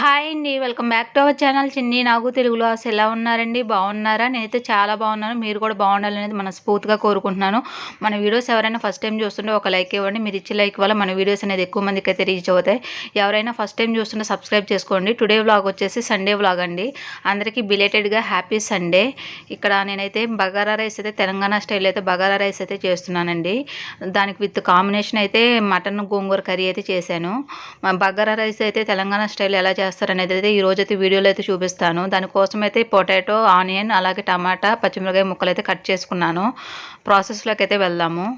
Hi అండి. Welcome back to our channel. Chinni Nagu తెలుగులో అసలు ఎలా ఉన్నారండి? బాగున్నారా? నేనైతే చాలా బాగున్నాను. మీరు కూడా బాగుండాలనేది మనస్ఫూర్తిగా కోరుకుంటున్నాను. మన వీడియోస్ ఎవరైనా ఫస్ట్ టైం చూస్తుంటే ఒక లైక్ ఇవ్వండి. మీరు ఇచ్చే లైక్ వల్ల మన వీడియోస్ అనేది ఎక్కువ మందికి అయితే రీచ్ అవుతాయి. ఎవరైనా ఫస్ట్ టైం చూస్తుంటే సబ్స్క్రైబ్ చేసుకోండి. టుడే వ్లాగ్ వచ్చేసి సండే వ్లాగ్ అండి. అందరికీ బిలేటెడ్గా హ్యాపీ సండే. ఇక్కడ నేనైతే బగారా రైస్ అయితే తెలంగాణ స్టైల్ అయితే బగారా రైస్ అయితే చేస్తున్నానండి. దానికి విత్ కాంబినేషన్ అయితే మటన్ గోంగూర కర్రీ అయితే చేశాను. బగారా రైస్ అయితే తెలంగాణ స్టైల్ ఎలా చేస్తారనేది అయితే ఈ అయితే వీడియోలో అయితే చూపిస్తాను. దానికోసం అయితే పొటాటో ఆనియన్ అలాగే టమాటా పచ్చిమిరకాయ ముక్కలు అయితే కట్ చేసుకున్నాను. ప్రాసెస్లోకి అయితే వెళ్దాము.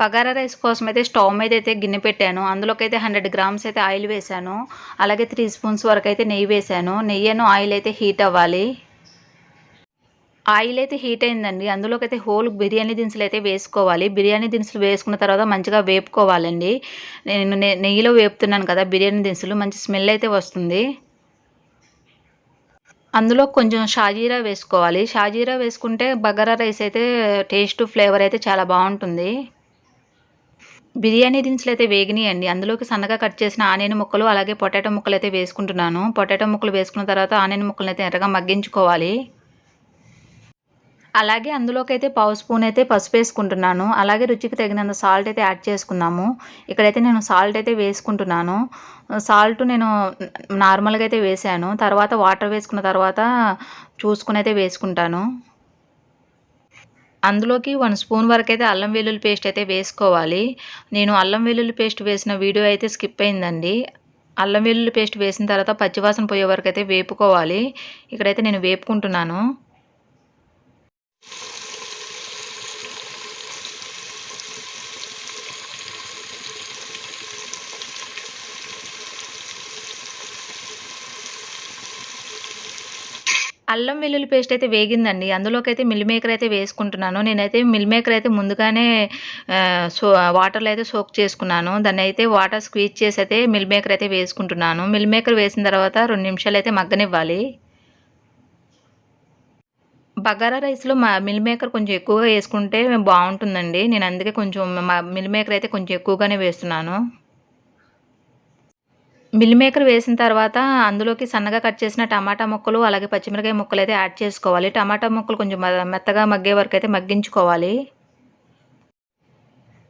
బగారా రైస్ కోసం అయితే స్టవ్ మీద అయితే గిన్నె పెట్టాను. అందులోకి అయితే హండ్రెడ్ గ్రామ్స్ అయితే ఆయిల్ వేసాను అలాగే త్రీ స్పూన్స్ వరకు అయితే నెయ్యి వేసాను నెయ్యను ఆయిల్ అయితే హీట్ అవ్వాలి. ఆయిల్ అయితే హీట్ అయిందండి. అందులోకి అయితే హోల్ బిర్యానీ దినుసులు అయితే వేసుకోవాలి. బిర్యానీ దినుసులు వేసుకున్న తర్వాత మంచిగా వేపుకోవాలండి. నేను నెయ్యిలో వేపుతున్నాను కదా బిర్యానీ దినుసులు మంచి స్మెల్ అయితే వస్తుంది. అందులో కొంచెం షాజీరా వేసుకోవాలి. షాజీరా వేసుకుంటే బగారా రైస్ అయితే టేస్ట్ ఫ్లేవర్ అయితే చాలా బాగుంటుంది. బిర్యానీ దినుసులు అయితే వేగినాయండి. అందులోకి సన్నగా కట్ చేసిన ఆనియన్ ముక్కలు అలాగే పొటాటో ముక్కలు అయితే వేసుకుంటున్నాను. పొటాటో ముక్కలు వేసుకున్న తర్వాత ఆనియన్ ముక్కలు అయితే ఎర్రగా మగ్గించుకోవాలి. అలాగే అందులోకి అయితే పావు స్పూన్ అయితే పసుపు వేసుకుంటున్నాను అలాగే రుచికి తగినంత సాల్ట్ అయితే యాడ్ చేసుకున్నాము ఇక్కడైతే నేను సాల్ట్ అయితే వేసుకుంటున్నాను. సాల్ట్ నేను నార్మల్గా అయితే వేసాను. తర్వాత వాటర్ వేసుకున్న తర్వాత చూసుకుని అయితే వేసుకుంటాను. అందులోకి వన్ స్పూన్ వరకు అయితే అల్లం వెల్లుల్లి పేస్ట్ అయితే వేసుకోవాలి. నేను అల్లం వెల్లుల్లి పేస్ట్ వేసిన వీడియో అయితే స్కిప్ అయిందండి. అల్లం వెల్లుల్లి పేస్ట్ వేసిన తర్వాత పచ్చివాసన పోయే వరకు అయితే వేపుకోవాలి. ఇక్కడైతే నేను వేపుకుంటున్నాను. అల్లం వెల్లుల్లి పేస్ట్ అయితే వేగిందండి. అందులోకి అయితే మిల్ మేకర్ అయితే వేసుకుంటున్నాను. నేనైతే మిల్ మేకర్ అయితే ముందుగానే సో వాటర్లో అయితే సోక్ చేసుకున్నాను. దాన్ని అయితే వాటర్ స్క్వీజ్ చేసి అయితే మిల్ మేకర్ అయితే వేసుకుంటున్నాను. మిల్ మేకర్ వేసిన తర్వాత రెండు నిమిషాలు అయితే మగ్గనివ్వాలి. బగారా రైస్లో మా మిల్ మేకర్ కొంచెం ఎక్కువగా వేసుకుంటే బాగుంటుందండి నేను అందుకే కొంచెం మా మిల్ మేకర్ అయితే కొంచెం ఎక్కువగానే వేస్తున్నాను. మిల్ మేకర్ వేసిన తర్వాత అందులోకి సన్నగా కట్ చేసిన టమాటా ముక్కలు అలాగే పచ్చిమిరకాయ ముక్కలు అయితే యాడ్ చేసుకోవాలి. టమాటా ముక్కలు కొంచెం మ- మెత్తగా మగ్గే వరకు అయితే మగ్గించుకోవాలి.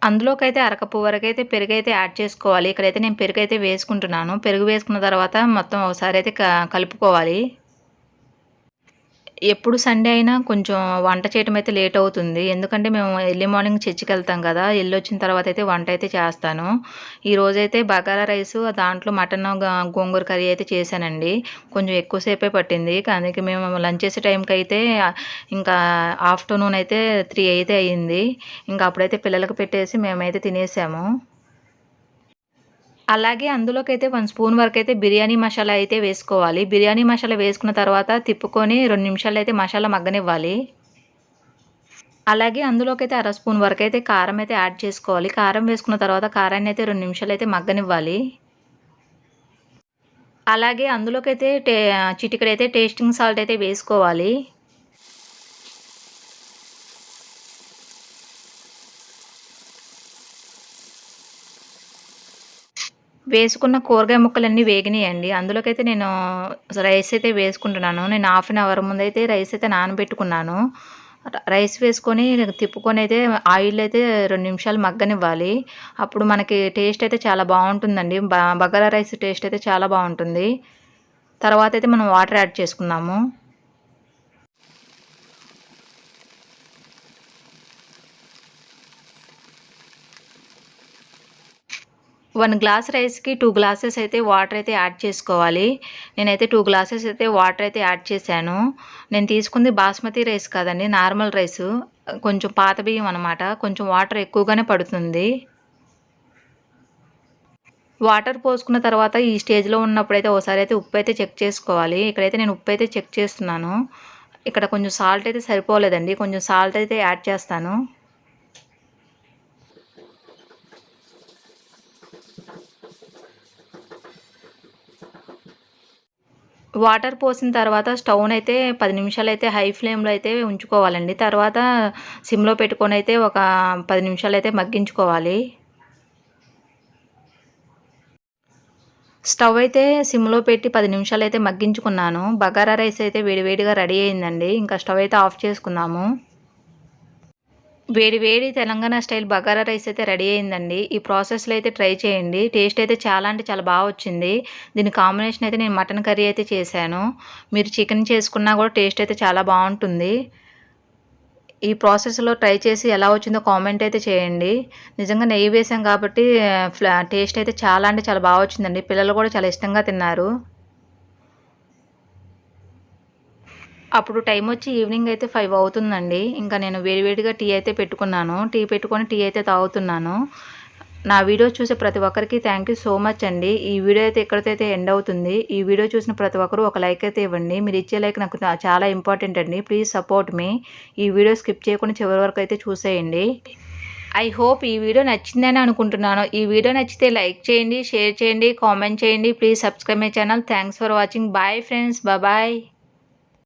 అందులోకైతే అరకప్పు వరకు అయితే పెరుగు అయితే యాడ్ చేసుకోవాలి. ఇక్కడైతే నేను పెరుగు అయితే వేసుకుంటున్నాను. పెరుగు వేసుకున్న తర్వాత మొత్తం ఒకసారి అయితే క- కలుపుకోవాలి. ఎప్పుడు సండే అయినా కొంచెం వంట చేయటం అయితే లేట్ అవుతుంది. ఎందుకంటే మేము ఎర్లీ మార్నింగ్ చర్చికి వెళ్తాం కదా వెళ్ళి వచ్చిన తర్వాత అయితే వంట అయితే చేస్తాను. ఈ రోజైతే బగారా రైస్ దాంట్లో మటన్ గోంగూర కర్రీ అయితే చేశానండి. కొంచెం ఎక్కువసేపే పట్టింది. కానీ మేము లంచ్ చేసే టైంకి అయితే ఇంకా ఆఫ్టర్నూన్ అయితే త్రీ అయితే అయ్యింది ఇంకా అప్పుడైతే పిల్లలకు పెట్టేసి మేమైతే తినేసాము. అలాగే అందులోకి అయితే వన్ స్పూన్ వరకు అయితే బిర్యానీ మసాలా అయితే వేసుకోవాలి. బిర్యానీ మసాలా వేసుకున్న తర్వాత తిప్పుకొని రెండు నిమిషాలు అయితే మసాలా మగ్గనివ్వాలి. అలాగే అందులోకి అయితే అర స్పూన్ వరకు అయితే కారం అయితే యాడ్ చేసుకోవాలి. కారం వేసుకున్న తర్వాత కారాన్ని అయితే రెండు నిమిషాలు అయితే మగ్గనివ్వాలి. అలాగే అందులోకి అయితే టే చిటికడైతే టేస్టింగ్ సాల్ట్ అయితే వేసుకోవాలి. వేసుకున్న కూరగాయ ముక్కలన్నీ వేగినాయండి. అందులోకైతే నేను రైస్ అయితే వేసుకుంటున్నాను. నేను హాఫ్ అన్ అవర్ ముందు అయితే రైస్ అయితే నానబెట్టుకున్నాను. రైస్ వేసుకొని తిప్పుకొని అయితే ఆయిల్ అయితే రెండు నిమిషాలు మగ్గనివ్వాలి. అప్పుడు మనకి టేస్ట్ అయితే చాలా బాగుంటుందండి. బ బగారా రైస్ టేస్ట్ అయితే చాలా బాగుంటుంది. తర్వాత అయితే మనం వాటర్ యాడ్ చేసుకుందాము. వన్ గ్లాస్ రైస్కి టూ గ్లాసెస్ అయితే వాటర్ అయితే యాడ్ చేసుకోవాలి. నేనైతే టూ గ్లాసెస్ అయితే వాటర్ అయితే యాడ్ చేశాను. నేను తీసుకుంది బాస్మతి రైస్ కాదండి నార్మల్ రైస్. కొంచెం పాత బియ్యం అనమాట కొంచెం వాటర్ ఎక్కువగానే పడుతుంది. వాటర్ పోసుకున్న తర్వాత ఈ స్టేజ్లో ఉన్నప్పుడైతే ఒకసారి అయితే ఉప్పు అయితే చెక్ చేసుకోవాలి. ఇక్కడైతే నేను ఉప్పు అయితే చెక్ చేస్తున్నాను. ఇక్కడ కొంచెం సాల్ట్ అయితే సరిపోలేదండి కొంచెం సాల్ట్ అయితే యాడ్ చేస్తాను. వాటర్ పోసిన తర్వాత స్టవ్ని అయితే పది నిమిషాలు అయితే హై ఫ్లేమ్లో అయితే ఉంచుకోవాలండి. తర్వాత సిమ్లో పెట్టుకొని అయితే ఒక పది నిమిషాలు అయితే మగ్గించుకోవాలి. స్టవ్ అయితే సిమ్లో పెట్టి పది నిమిషాలు అయితే మగ్గించుకున్నాను. బగారా రైస్ అయితే వేడివేడిగా రెడీ అయిందండి. ఇంకా స్టవ్ అయితే ఆఫ్ చేసుకున్నాము వేడి వేడి తెలంగాణ స్టైల్ బగారా రైస్ అయితే రెడీ అయిందండి. ఈ ప్రాసెస్లో అయితే ట్రై చేయండి. టేస్ట్ అయితే చాలా అంటే చాలా బాగా వచ్చింది. దీని కాంబినేషన్ అయితే నేను మటన్ కర్రీ అయితే చేశాను. మీరు చికెన్ చేసుకున్నా కూడా టేస్ట్ అయితే చాలా బాగుంటుంది. ఈ ప్రాసెస్లో ట్రై చేసి ఎలా వచ్చిందో కామెంట్ అయితే చేయండి. నిజంగా నెయ్యి వేసాం కాబట్టి ఫ్లా టేస్ట్ అయితే చాలా అంటే చాలా బాగా వచ్చిందండి. పిల్లలు కూడా చాలా ఇష్టంగా తిన్నారు. అప్పుడు టైం వచ్చి ఈవినింగ్ అయితే ఫైవ్ అవుతుందండి. ఇంకా నేను వేడివేడిగా టీ అయితే పెట్టుకున్నాను. టీ పెట్టుకొని టీ అయితే తాగుతున్నాను. నా వీడియో చూసే ప్రతి ఒక్కరికి థ్యాంక్ యూ సో మచ్ అండి. ఈ వీడియో అయితే ఎక్కడికైతే ఎండ్ అవుతుంది ఈ వీడియో చూసిన ప్రతి ఒక్కరు ఒక లైక్ అయితే ఇవ్వండి. మీరు ఇచ్చే లైక్ నాకు చాలా ఇంపార్టెంట్ అండి. ప్లీజ్ సపోర్ట్ మీ ఈ వీడియో స్కిప్ చేయకుండా చివరి వరకు అయితే చూసేయండి. ఐ హోప్ ఈ వీడియో నచ్చిందని అనుకుంటున్నాను. ఈ వీడియో నచ్చితే లైక్ చేయండి షేర్ చేయండి కామెంట్ చేయండి. Please subscribe my channel thanks for watching bye friends bye